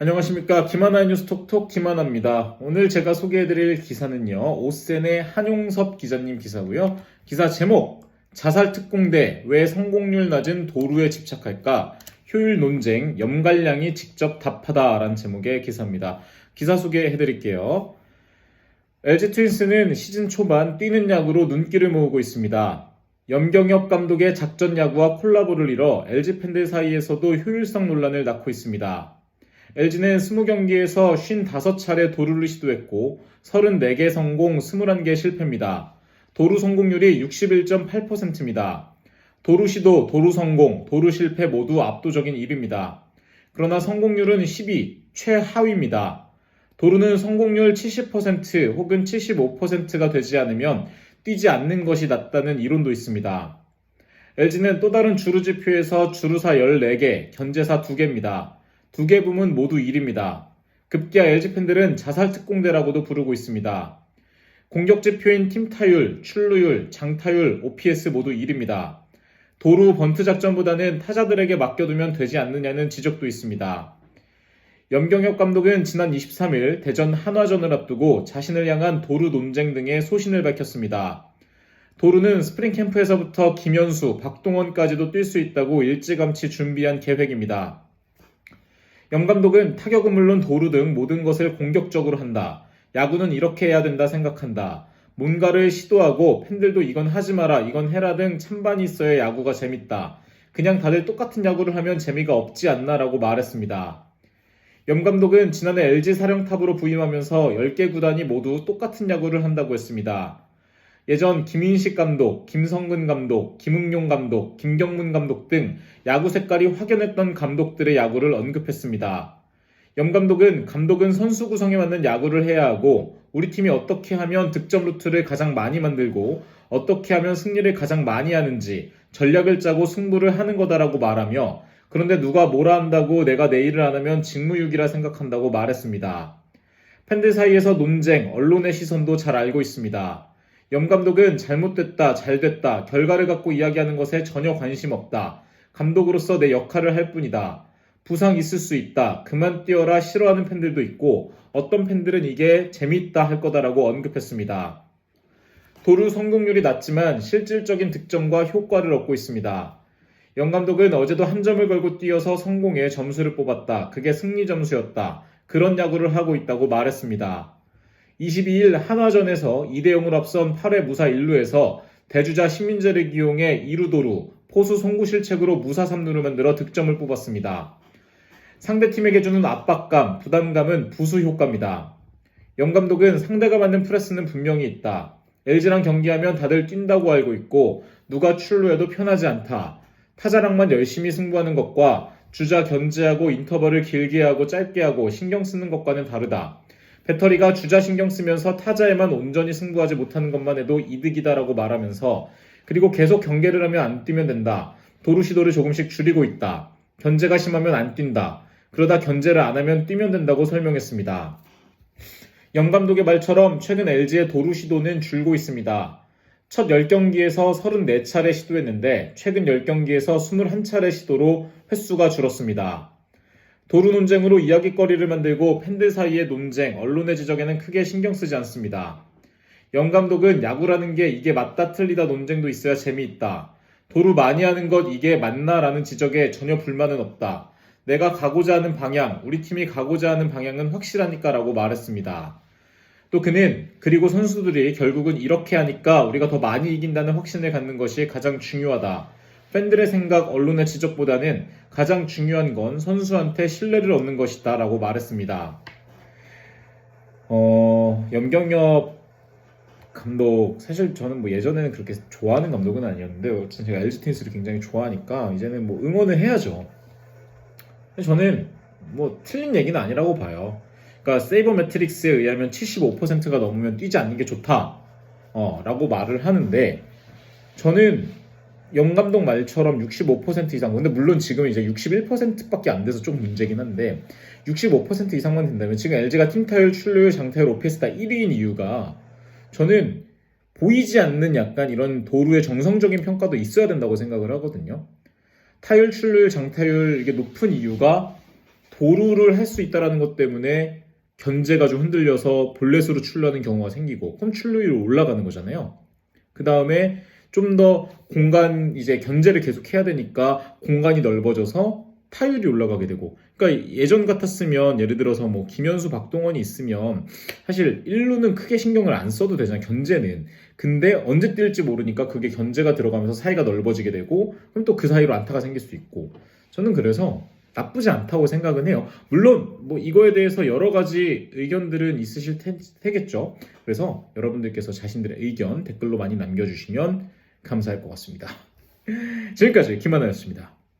안녕하십니까. 김하나의 뉴스 톡톡 김하나입니다. 오늘 제가 소개해드릴 기사는요. 오센의 한용섭 기자님 기사고요. 기사 제목 자살 특공대 왜 성공률 낮은 도루에 집착할까? 효율 논쟁 염갈량이 직접 답하다라는 제목의 기사입니다. 기사 소개해드릴게요. LG 트윈스는 시즌 초반 뛰는 야구로 눈길을 모으고 있습니다. 염경엽 감독의 작전 야구와 콜라보를 이뤄 LG 팬들 사이에서도 효율성 논란을 낳고 있습니다. LG는 20경기에서 55차례 도루를 시도했고 34개 성공, 21개 실패입니다. 도루 성공률이 61.8%입니다. 도루 시도, 도루 성공, 도루 실패 모두 압도적인 1위입니다. 그러나 성공률은 10위, 최하위입니다. 도루는 성공률 70% 혹은 75%가 되지 않으면 뛰지 않는 것이 낫다는 이론도 있습니다. LG는 또 다른 주루 지표에서 주루사 14개, 견제사 2개입니다. 두 개 부문 모두 1위입니다. 급기야 LG 팬들은 자살 특공대라고도 부르고 있습니다. 공격 지표인 팀 타율, 출루율, 장타율, OPS 모두 1위입니다. 도루 번트 작전보다는 타자들에게 맡겨두면 되지 않느냐는 지적도 있습니다. 염경엽 감독은 지난 23일 대전 한화전을 앞두고 자신을 향한 도루 논쟁 등의 소신을 밝혔습니다. 도루는 스프링 캠프에서부터 김현수, 박동원까지도 뛸 수 있다고 일찌감치 준비한 계획입니다. 염 감독은 타격은 물론 도루 등 모든 것을 공격적으로 한다. 야구는 이렇게 해야 된다 생각한다. 뭔가를 시도하고 팬들도 이건 하지 마라, 이건 해라 등 찬반이 있어야 야구가 재밌다. 그냥 다들 똑같은 야구를 하면 재미가 없지 않나라고 말했습니다. 염 감독은 지난해 LG 사령탑으로 부임하면서 10개 구단이 모두 똑같은 야구를 한다고 했습니다. 예전 김인식 감독, 김성근 감독, 김응용 감독, 김경문 감독 등 야구 색깔이 확연했던 감독들의 야구를 언급했습니다. 염 감독은 감독은 선수 구성에 맞는 야구를 해야 하고 우리 팀이 어떻게 하면 득점 루트를 가장 많이 만들고 어떻게 하면 승리를 가장 많이 하는지 전략을 짜고 승부를 하는 거다라고 말하며 그런데 누가 뭐라 한다고 내가 내 일을 안 하면 직무유기라 생각한다고 말했습니다. 팬들 사이에서 논쟁, 언론의 시선도 잘 알고 있습니다. 염 감독은 잘못됐다, 잘됐다, 결과를 갖고 이야기하는 것에 전혀 관심 없다. 감독으로서 내 역할을 할 뿐이다. 부상 있을 수 있다. 그만 뛰어라 싫어하는 팬들도 있고 어떤 팬들은 이게 재밌다 할 거다라고 언급했습니다. 도루 성공률이 낮지만 실질적인 득점과 효과를 얻고 있습니다. 영 감독은 어제도 한 점을 걸고 뛰어서 성공에 점수를 뽑았다. 그게 승리 점수였다. 그런 야구를 하고 있다고 말했습니다. 22일 한화전에서 2대 0으로 앞선 8회 무사 1루에서 대주자 신민재를 기용해 2루 도루, 포수 송구 실책으로 무사 3루를 만들어 득점을 뽑았습니다. 상대팀에게 주는 압박감, 부담감은 부수 효과입니다. 영 감독은 상대가 만든 프레스는 분명히 있다. LG랑 경기하면 다들 뛴다고 알고 있고 누가 출루해도 편하지 않다. 타자랑만 열심히 승부하는 것과 주자 견제하고 인터벌을 길게 하고 짧게 하고 신경 쓰는 것과는 다르다. 배터리가 주자 신경 쓰면서 타자에만 온전히 승부하지 못하는 것만 해도 이득이다라고 말하면서 그리고 계속 경계를 하면 안 뛰면 된다. 도루 시도를 조금씩 줄이고 있다. 견제가 심하면 안 뛴다. 그러다 견제를 안 하면 뛰면 된다고 설명했습니다. 영 감독의 말처럼 최근 LG의 도루 시도는 줄고 있습니다. 첫 10경기에서 34차례 시도했는데 최근 10경기에서 21차례 시도로 횟수가 줄었습니다. 도루 논쟁으로 이야기거리를 만들고 팬들 사이의 논쟁, 언론의 지적에는 크게 신경 쓰지 않습니다. 영 감독은 야구라는 게 이게 맞다 틀리다 논쟁도 있어야 재미있다. 도루 많이 하는 것 이게 맞나라는 지적에 전혀 불만은 없다. 내가 가고자 하는 방향, 우리 팀이 가고자 하는 방향은 확실하니까라고 말했습니다. 또 그는 그리고 선수들이 결국은 이렇게 하니까 우리가 더 많이 이긴다는 확신을 갖는 것이 가장 중요하다. 팬들의 생각, 언론의 지적보다는 가장 중요한 건 선수한테 신뢰를 얻는 것이다 라고 말했습니다. 어, 염경엽 감독, 사실 저는 뭐 예전에는 그렇게 좋아하는 감독은 아니었는데, 어쨌든 제가 LG 트윈스를 굉장히 좋아하니까, 이제는 뭐 응원을 해야죠. 저는 뭐 틀린 얘기는 아니라고 봐요. 그러니까 세이버 매트릭스에 의하면 75%가 넘으면 뛰지 않는 게 좋다. 어, 라고 말을 하는데, 저는 영 감독 말처럼 65% 이상, 근데 물론 지금 이제 61%밖에 안 돼서 좀 문제긴 한데, 65% 이상만 된다면 지금 LG가 팀 타율, 출루율, 장타율, 오피스 다 1위인 이유가 저는 보이지 않는 약간 이런 도루의 정성적인 평가도 있어야 된다고 생각을 하거든요. 타율, 출루율, 장타율 이게 높은 이유가 도루를 할 수 있다라는 것 때문에 견제가 좀 흔들려서 볼넷으로 출루하는 경우가 생기고 그럼 출루율이 올라가는 거잖아요. 그 다음에 좀 더 공간 이제 견제를 계속 해야 되니까 공간이 넓어져서 타율이 올라가게 되고. 그러니까 예전 같았으면 예를 들어서 뭐 김현수 박동원이 있으면 사실 1루는 크게 신경을 안 써도 되잖아요 견제는. 근데 언제 뛸지 모르니까 그게 견제가 들어가면서 사이가 넓어지게 되고 그럼 또 그 사이로 안타가 생길 수 있고. 저는 그래서 나쁘지 않다고 생각은 해요. 물론 뭐 이거에 대해서 여러 가지 의견들은 있으실 테, 테겠죠. 그래서 여러분들께서 자신들의 의견 댓글로 많이 남겨주시면 감사할 것 같습니다. 지금까지 김하나였습니다